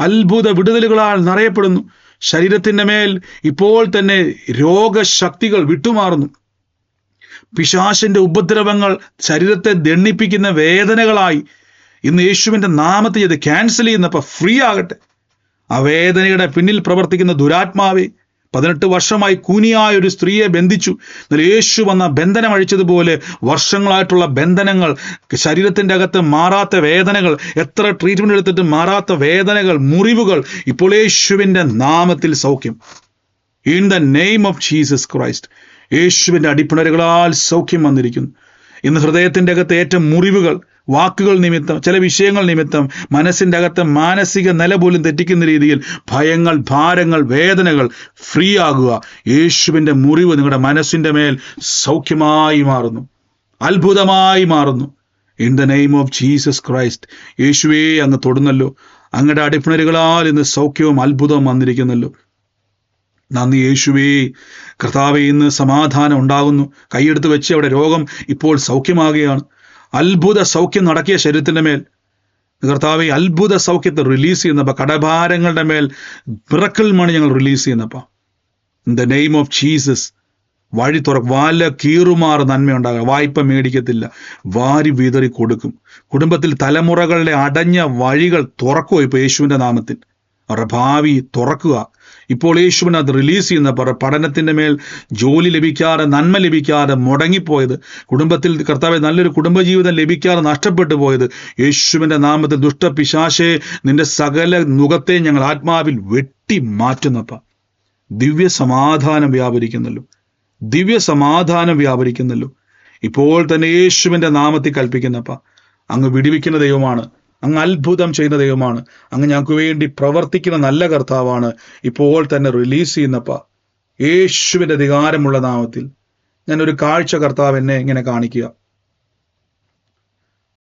അത്ഭുത വിടുതലുകളാൽ നിറയപ്പെടുന്നു. ശരീരത്തിന്റെ മേൽ ഇപ്പോൾ തന്നെ രോഗശക്തികൾ വിട്ടുമാറുന്നു. പിശാശിന്റെ ഉപദ്രവങ്ങൾ ശരീരത്തെ ദണ്ണിപ്പിക്കുന്ന വേദനകളായി. ഇന്ന് യേശുവിന്റെ നാമത്തിൽ ഇത് ക്യാൻസൽ ചെയ്യുന്നപ്പോൾ ഫ്രീ ആകട്ടെ. ആ വേദനയുടെ പിന്നിൽ പ്രവർത്തിക്കുന്ന ദുരാത്മാവെ പതിനെട്ട് വർഷമായി കൂനിയായ ഒരു സ്ത്രീയെ ബന്ധിച്ചു. എന്നാൽ യേശു വന്ന ബന്ധനം അഴിച്ചതുപോലെ വർഷങ്ങളായിട്ടുള്ള ബന്ധനങ്ങൾ ശരീരത്തിന്റെ അകത്ത് മാറാത്ത വേദനകൾ എത്ര ട്രീറ്റ്മെന്റ് എടുത്തിട്ട് മാറാത്ത വേദനകൾ മുറിവുകൾ ഇപ്പോൾ യേശുവിന്റെ നാമത്തിൽ സൗഖ്യം. In the name of Jesus Christ യേശുവിന്റെ അടിപ്പിണരുകളാൽ സൗഖ്യം വന്നിരിക്കുന്നു. ഇന്ന് ഹൃദയത്തിന്റെ അകത്ത് ഏറ്റവും മുറിവുകൾ വാക്കുകൾ നിമിത്തം ചില വിഷയങ്ങൾ നിമിത്തം മനസ്സിന്റെ അകത്ത് മാനസിക നില പോലും തെറ്റിക്കുന്ന രീതിയിൽ ഭയങ്ങൾ ഭാരങ്ങൾ വേദനകൾ ഫ്രീ ആകുക. യേശുവിന്റെ മുറിവ് നിങ്ങളുടെ മനസ്സിന്റെ മേൽ സൗഖ്യമായി മാറുന്നു. അത്ഭുതമായി മാറുന്നു. In the name of Jesus Christ യേശുവേ അങ്ങ് തൊടുന്നല്ലോ. അങ്ങയുടെ അടിപ്പിണരുകളാൽ ഇന്ന് സൗഖ്യവും അത്ഭുതവും വന്നിരിക്കുന്നല്ലോ. നന്ദി യേശുവേ. കർത്താവെ ഇന്ന് സമാധാനം ഉണ്ടാകുന്നു. കൈയെടുത്ത് വെച്ച് അവിടെ രോഗം ഇപ്പോൾ സൗഖ്യമാകുകയാണ്. അത്ഭുത സൗഖ്യം നടക്കിയ ശരീരത്തിന്റെ മേൽ കർത്താവ് ഈ അത്ഭുത സൗഖ്യത്തെ റിലീസ് ചെയ്യുന്നപ്പോൾ കടഭാരങ്ങളുടെ മേൽ പിറക്കൽ മണി ഞങ്ങൾ release ചെയ്യുന്നപ്പോൾ in the name of Jesus വഴി തുറ വല കീറുമാറ് നന്മയുണ്ടാകുക വായ്പ മേടിക്കത്തില്ല. വാരി വിതറി കൊടുക്കും കുടുംബത്തിൽ തലമുറകളുടെ അടഞ്ഞ വഴികൾ തുറക്കുമോ ഇപ്പോൾ യേശുവിന്റെ നാമത്തിൽ. അവരുടെ ഭാവി തുറക്കുക. ഇപ്പോൾ യേശുവിന് അത് റിലീസ് ചെയ്യുന്ന പഠനത്തിന്റെ മേൽ ജോലി ലഭിക്കാതെ നന്മ ലഭിക്കാതെ മുടങ്ങിപ്പോയത് കുടുംബത്തിൽ കർത്താവ് നല്ലൊരു കുടുംബജീവിതം ലഭിക്കാതെ നഷ്ടപ്പെട്ടു പോയത് യേശുവിന്റെ നാമത്തിൽ ദുഷ്ടപിശാശെ നിന്റെ സകല മുഖത്തെ ഞങ്ങൾ ആത്മാവിൽ വെട്ടി മാറ്റുന്നപ്പ. ദിവ്യ സമാധാനം വ്യാപരിക്കുന്നല്ലോ. ദിവ്യ സമാധാനം വ്യാപരിക്കുന്നല്ലോ. ഇപ്പോൾ തന്നെ യേശുവിന്റെ നാമത്തിൽ കൽപ്പിക്കുന്നപ്പ. അങ്ങ് വിടിവിക്കുന്ന ദൈവമാണ്. അങ്ങ് അത്ഭുതം ചെയ്യുന്ന ദൈവമാണ്. അങ്ങ് ഞങ്ങൾക്ക് വേണ്ടി പ്രവർത്തിക്കുന്ന നല്ല കർത്താവാണ് ഇപ്പോൾ തന്നെ റിലീസ് ചെയ്യുന്നപ്പ. യേശുവിന്റെ അധികാരമുള്ള നാമത്തിൽ. ഞാൻ ഒരു കാഴ്ച കർത്താവ് എന്നെ ഇങ്ങനെ കാണിക്കുക.